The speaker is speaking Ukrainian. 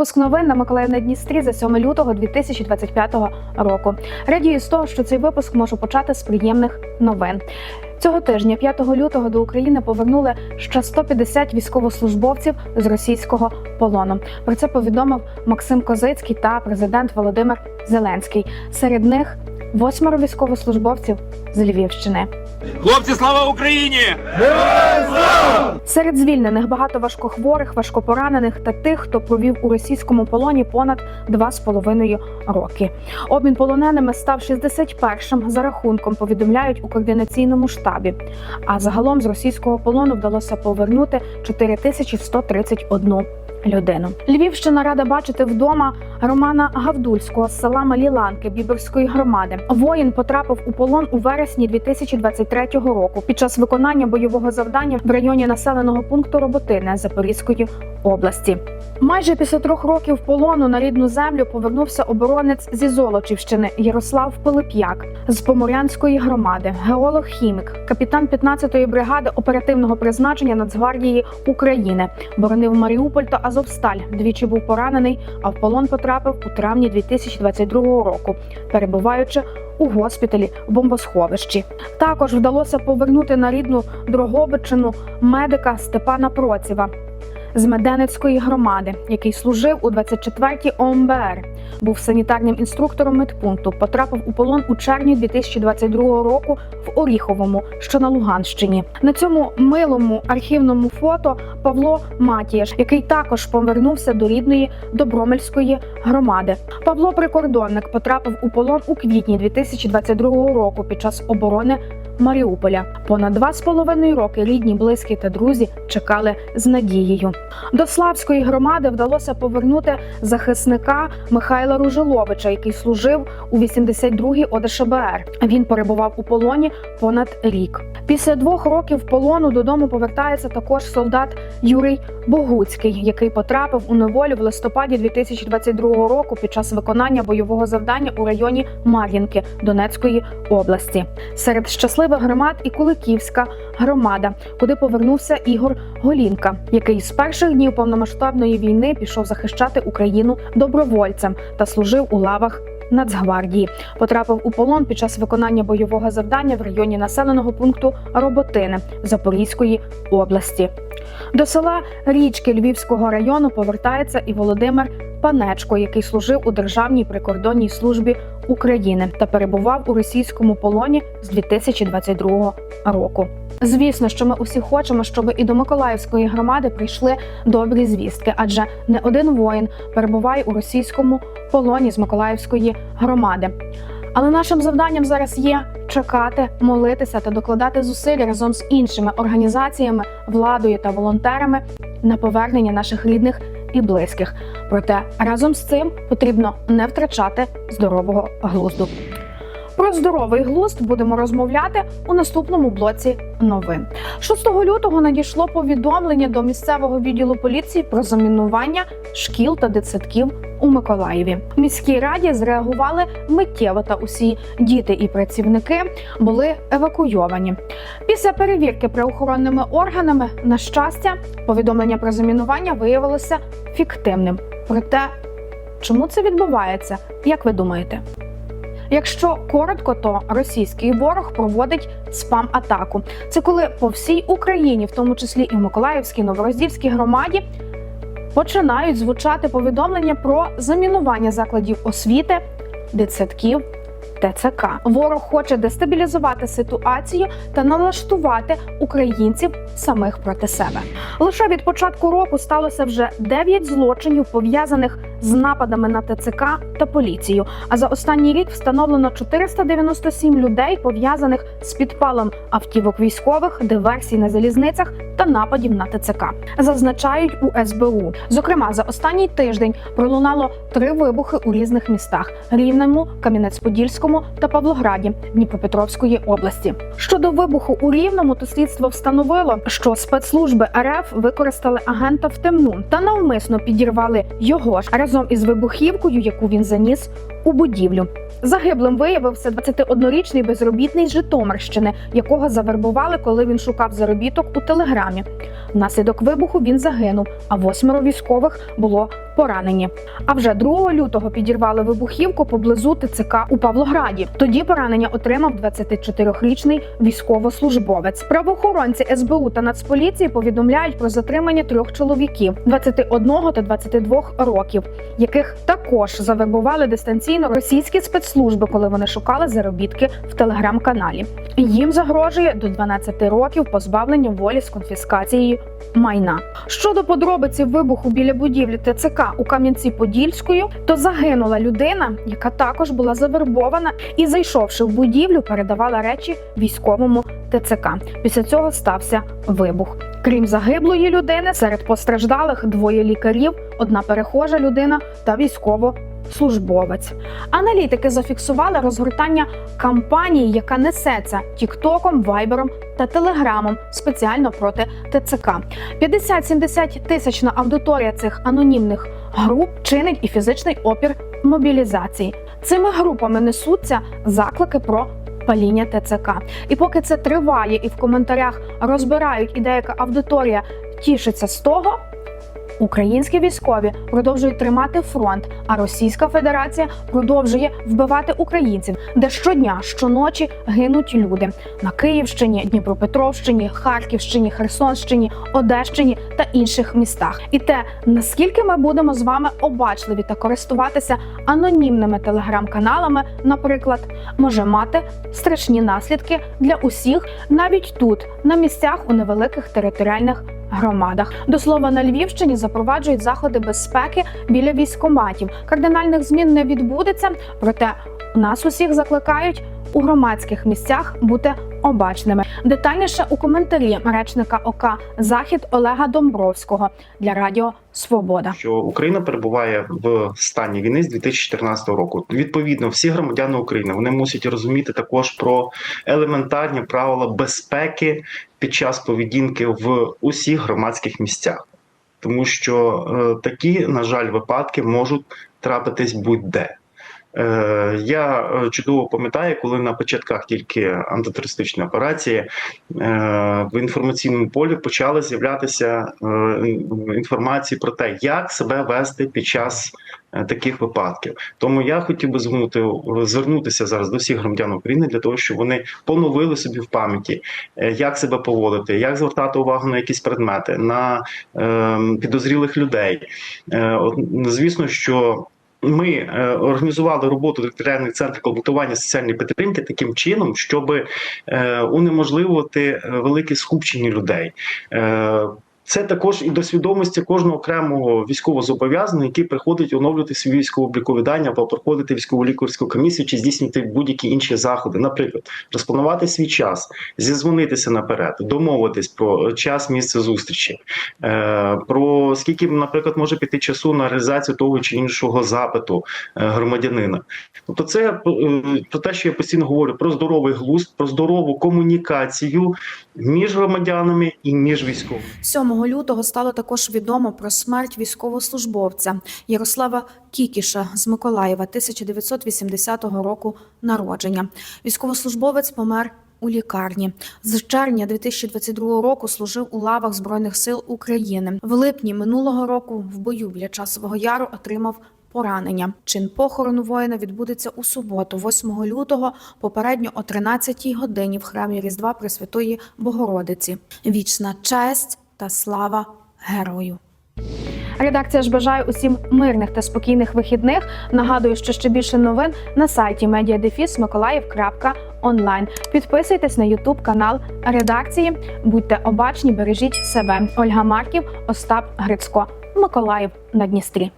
випуск новин на Миколаїв на Дністрі за 7 лютого 2025 року. Радію з того, що цей випуск можу почати з приємних новин. Цього тижня, 5 лютого, до України повернули ще 150 військовослужбовців з російського полону. Про це повідомив Максим Козицький та президент Володимир Зеленський. Серед них восьмеро військовослужбовців з Львівщини. Хлопці, слава Україні! Серед звільнених багато важкохворих, важкопоранених та тих, хто провів у російському полоні понад два з половиною роки. Обмін полоненими став 61-м за рахунком. Повідомляють у координаційному штабі. А загалом з російського полону вдалося повернути 4131 людину. Львівщина рада бачити вдома Романа Гавдульського з села Малі Ланки Біберської громади. Воїн потрапив у полон у вересні 2023 року під час виконання бойового завдання в районі населеного пункту Роботине Запорізької області. Майже після трьох років полону на рідну землю повернувся оборонець зі Золочівщини Ярослав Пилип'як з Поморянської громади, геолог-хімік, капітан 15-ї бригади оперативного призначення Нацгвардії України, боронив Маріуполь та Азовсталь. Двічі був поранений, а в полон потрапив у травні 2022 року, перебуваючи у госпіталі в бомбосховищі. Також вдалося повернути на рідну Дрогобичину медика Степана Процєва з Меденецької громади, який служив у 24-й ОМБР. Був санітарним інструктором медпункту. Потрапив у полон у червні 2022 року в Оріховому, що на Луганщині. На цьому милому архівному фото Павло Матієш, який також повернувся до рідної Добромельської громади. Павло Прикордонник потрапив у полон у квітні 2022 року під час оборони Маріуполя. Понад два з половиною роки рідні, близькі та друзі чекали з надією. До Славської громади вдалося повернути захисника Михайла Ружиловича, який служив у 82-й ОДШБР. Він перебував у полоні понад рік. Після двох років полону додому повертається також солдат Юрій Богуцький, який потрапив у неволю в листопаді 2022 року під час виконання бойового завдання у районі Мар'їнки Донецької області. Серед щасливих громад і Куликівська громада, куди повернувся Ігор Голінка, який з перших днів повномасштабної війни пішов захищати Україну добровольцем та служив у лавах. Нацгвардії потрапив у полон під час виконання бойового завдання в районі населеного пункту Роботине Запорізької області. До села Річки Львівського району повертається і Володимир Панечко, який служив у Державній прикордонній службі України та перебував у російському полоні з 2022 року. Звісно, що ми усі хочемо, щоб і до Миколаївської громади прийшли добрі звістки, адже не один воїн перебуває у російському полоні з Миколаївської громади. Але нашим завданням зараз є чекати, молитися та докладати зусиль разом з іншими організаціями, владою та волонтерами на повернення наших рідних і близьких. Проте разом з цим потрібно не втрачати здорового глузду. Про здоровий глузд будемо розмовляти у наступному блоці новин. 6 лютого надійшло повідомлення до місцевого відділу поліції про замінування шкіл та дитсадків у Миколаєві. В міській раді зреагували миттєво та усі діти і працівники були евакуйовані. Після перевірки правоохоронними органами, на щастя, повідомлення про замінування виявилося фіктивним. Проте, чому це відбувається? Як ви думаєте? Якщо коротко, то російський ворог проводить спам-атаку. Це коли по всій Україні, в тому числі і в Миколаївській Новороздільській громаді, починають звучати повідомлення про замінування закладів освіти, дитсадків. ТЦК ворог хоче дестабілізувати ситуацію та налаштувати українців самих проти себе. Лише від початку року сталося вже 9 злочинів пов'язаних з нападами на ТЦК та поліцію. А за останній рік встановлено 497 людей, пов'язаних з підпалом автівок військових, диверсій на залізницях та нападів на ТЦК. Зазначають у СБУ. Зокрема, за останній тиждень пролунало три вибухи у різних містах: Рівному, Кам'янець-Подільському та Павлограді Дніпропетровської області. Щодо вибуху у Рівному, то слідство встановило, що спецслужби РФ використали агента в темну та навмисно підірвали його ж разом із вибухівкою, яку він заніс у будівлю. Загиблим виявився 21-річний безробітний з Житомирщини, якого завербували, коли він шукав заробіток у телеграмі. Внаслідок вибуху він загинув, а восьмеро військових було поранені. А вже 2 лютого підірвали вибухівку поблизу ТЦК у Павлограді. Тоді поранення отримав 24-річний військовослужбовець. Правоохоронці СБУ та Нацполіції повідомляють про затримання трьох чоловіків 21 та 22 років, яких також завербували дистанційно російські спецслужби, коли вони шукали заробітки в телеграм-каналі. Їм загрожує до 12 років позбавлення волі з конфіскацією майна. Щодо подробиці вибуху біля будівлі ТЦК у Кам'янці-Подільською, то загинула людина, яка також була завербована і, зайшовши в будівлю, передавала речі військовому ТЦК. Після цього стався вибух. Крім загиблої людини, серед постраждалих двоє лікарів, одна перехожа людина та військовослужбовець. Аналітики зафіксували розгортання кампанії, яка несеться Тіктоком, Вайбером та Телеграмом спеціально проти ТЦК. 50-70 тисячна аудиторія цих анонімних груп чинить і фізичний опір мобілізації. Цими групами несуться заклики про паління ТЦК. І поки це триває, і в коментарях розбирають, і деяка аудиторія тішиться з того. Українські військові продовжують тримати фронт, а Російська Федерація продовжує вбивати українців, де щодня, щоночі гинуть люди на Київщині, Дніпропетровщині, Харківщині, Херсонщині, Одещині та інших містах. І те, наскільки ми будемо з вами обачливі та користуватися анонімними телеграм-каналами, наприклад, може мати страшні наслідки для усіх, навіть тут, на місцях у невеликих територіальних громадах. До слова, на Львівщині запроваджують заходи безпеки біля військоматів. Кардинальних змін не відбудеться, проте нас усіх закликають у громадських місцях бути обачними. Детальніше у коментарі речника ОК Захід Олега Домбровського для Радіо Свобода. що Україна перебуває в стані війни з 2014 року. Відповідно, всі громадяни України вони мусять розуміти також про елементарні правила безпеки під час поведінки в усіх громадських місцях, тому що е, такі, на жаль, випадки можуть трапитись будь-де. Е, Я е, чудово пам'ятаю, коли на початках тільки антитерористичної операції е, в інформаційному полі почали з'являтися інформації про те, як себе вести під час таких випадків. Тому я хотів би звернути звернутися зараз до всіх громадян України для того, щоб вони поновили собі в пам'яті, як себе поводити, як звертати увагу на якісь предмети, на е, підозрілих людей. Звісно, що. Ми е, організували роботу територіальних центрів комплектування соціальної підтримки таким чином, щоб е, унеможливити е, велике скупчення людей. Це також і до свідомості кожного окремого військовозобов'язаного, який приходить оновлювати свої військово-облікові дані або проходити військово лікарську комісію чи здійснювати будь-які інші заходи. Наприклад, розпланувати свій час, зізвонитися наперед, домовитись про час, місце зустрічі, е, про скільки, наприклад, може піти часу на реалізацію того чи іншого запиту е, громадянина. Тобто, це е, про те, що я постійно говорю про здоровий глузд, про здорову комунікацію між громадянами і між військовими. 7 лютого стало також відомо про смерть військовослужбовця Ярослава Кікіша з Миколаєва 1980 року народження. Військовослужбовець помер у лікарні. З червня 2022 року служив у лавах Збройних сил України. В липні минулого року в бою біля часового яру отримав. Поранення чин похорону воїна відбудеться у суботу, 8 лютого, попередньо о 13 годині в храмі Різдва Пресвятої Богородиці. Вічна честь та слава герою. Редакція ж бажає усім мирних та спокійних вихідних. Нагадую, що ще більше новин на сайті mediadefis.mikolaїв.онлайн. Підписуйтесь на Ютуб канал редакції. Будьте обачні, бережіть себе. Ольга Марків, Остап Грицько, Миколаїв на Дністрі.